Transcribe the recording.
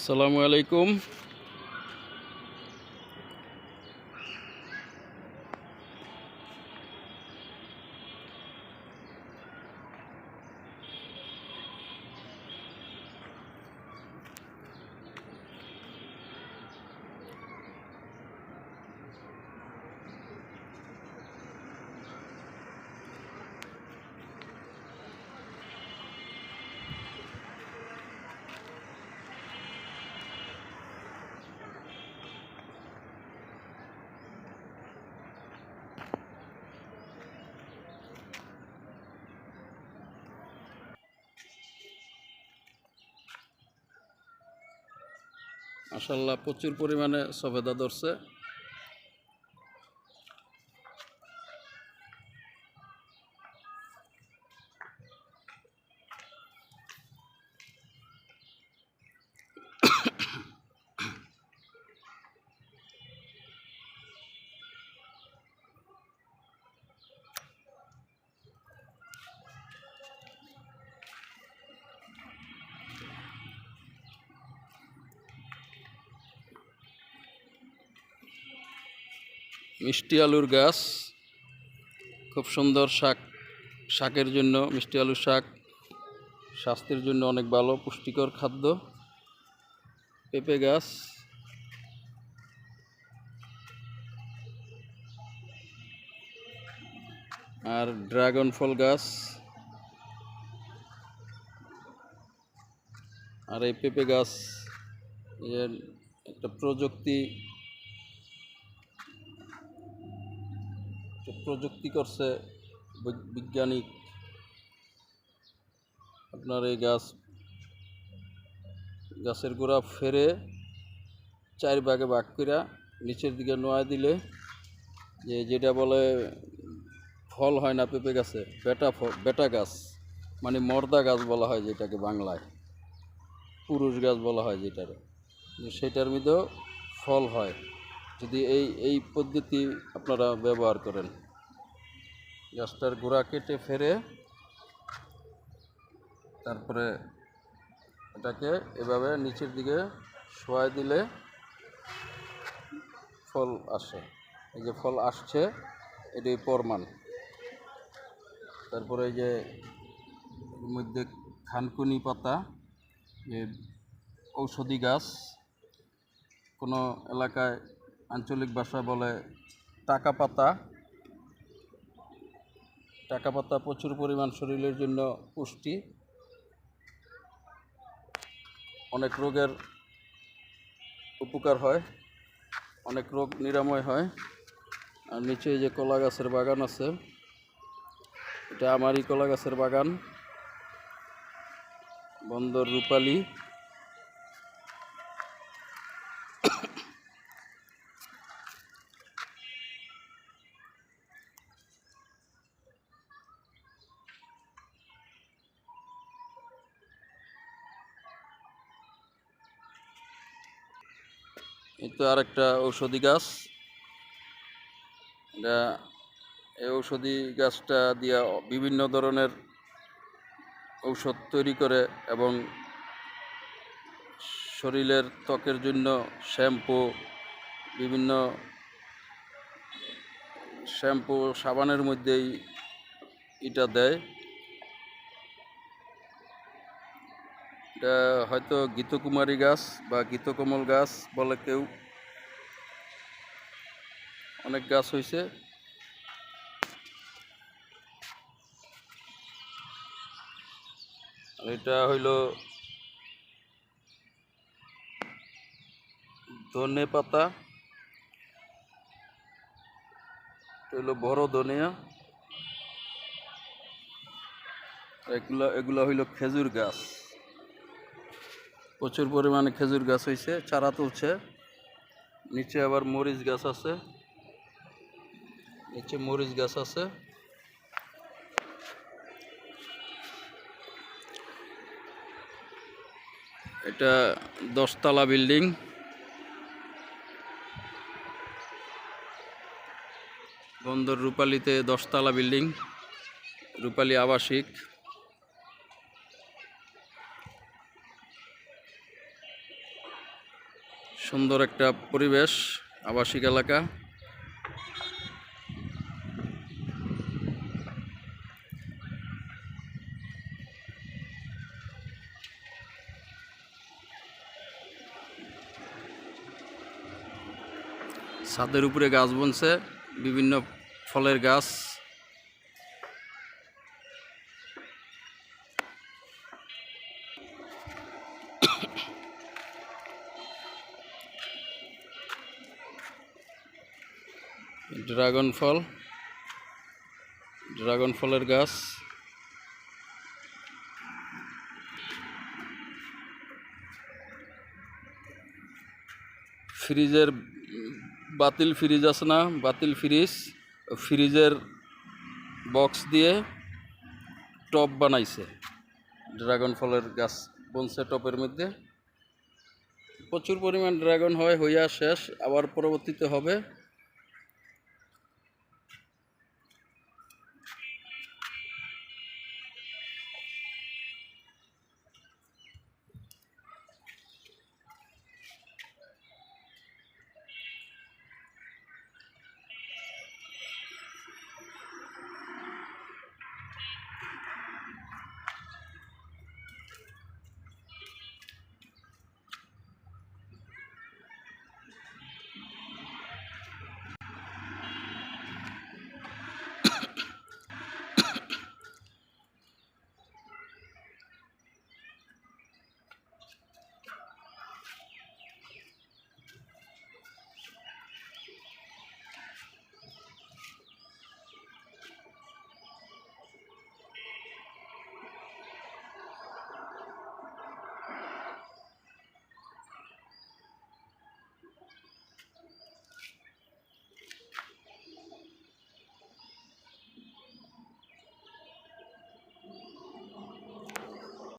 আসসালামু আলাইকুম। মাসাল্লাহ প্রচুর পরিমাণে সফেদা ধরছে। মিষ্টি আলুর গাছ। খুব সুন্দর শাক, শাকের জন্য মিষ্টি আলুর শাক। স্বাস্থ্যের জন্য অনেক ভালো, পুষ্টিকর খাদ্য। পেঁপে গাছ। আর ড্রাগন ফল গাছ। আর এই পেঁপে গাছ, এর একটা প্রযুক্তি প্রযুক্তি করছে বৈজ্ঞানিক, আপনার এই গাছ, গাছের গোড়া ফেরে চার ভাগে ভাগ কইরা নিচের দিকে নোয়া দিলে, যে যেটা বলে ফল হয় না পেঁপে গাছে, বেটা বেটা গাছ মানে মর্দা গাছ বলা হয় যেটাকে বাংলায়, পুরুষ গাছ বলা হয় যেটার, সেটার মধ্যেও ফল হয়। যদি এই এই পদ্ধতি আপনারা ব্যবহার করেন। গাছটার গোড়া কেটে ফেরে তারপরে এটাকে এভাবে নিচের দিকে শোয়াই দিলে ফল আসে। এই যে ফল আসছে, এটাই প্রমাণ। তারপরে এই যে মধ্যে খানকুনি পাতা, যে ঔষধি গাছ, কোনো এলাকায় আঞ্চলিক ভাষা বলে টাকা পাতা। টাকা পাতা প্রচুর পরিমাণ শরীরের জন্য পুষ্টি। অনেক রোগের উপকার হয়, অনেক রোগ নিরাময় হয়। আর নিচে যে কলা গাছের বাগান আছে, এটা আমারই কলা গাছের বাগান। বন্দর রূপালী। এই তো আরেকটা ঔষধি গাছ। এটা এই ঔষধি গাছটা দিয়া বিভিন্ন ধরনের ঔষধ তৈরি করে এবং শরীরের ত্বকের জন্য শ্যাম্পু, বিভিন্ন শ্যাম্পু সাবানের মধ্যেই এটা দেয়। এটা হয়তো গীতকুমারী গাছ বা গীতকমল গাছ বলে কেউ। অনেক গাছ হয়েছে এটা হইল ধনে পাতা। হইল বড় ধনিয়া। এগুলো এগুলো হইল খেজুর গাছ। প্রচুর পরিমাণে খেজুর গাছ হয়েছে চারা তুলছে। নিচে আবার মরিচ গাছ আছে। নিচে মরিচ গাছ আছে। এটা দশতলা বিল্ডিং। বন্দর রূপালীতে দশতলা বিল্ডিং, রূপালী আবাসিক। সুন্দর একটা পরিবেশ আবাসিক এলাকা। ছাদের উপরে গাছ বনছে বিভিন্ন ফলের গাছ। ড্রাগন ফল, ড্রাগন ফলের গাছ। ফ্রিজের, বাতিল ফ্রিজ আছে না? বাতিল ফ্রিজ, ফ্রিজের বক্স দিয়ে টপ বানাইছে। ড্রাগন ফলের গাছ বনছে টপের মধ্যে। প্রচুর পরিমাণ ড্রাগন হয়, হইয়া শেষ, আবার পরবর্তীতে হবে।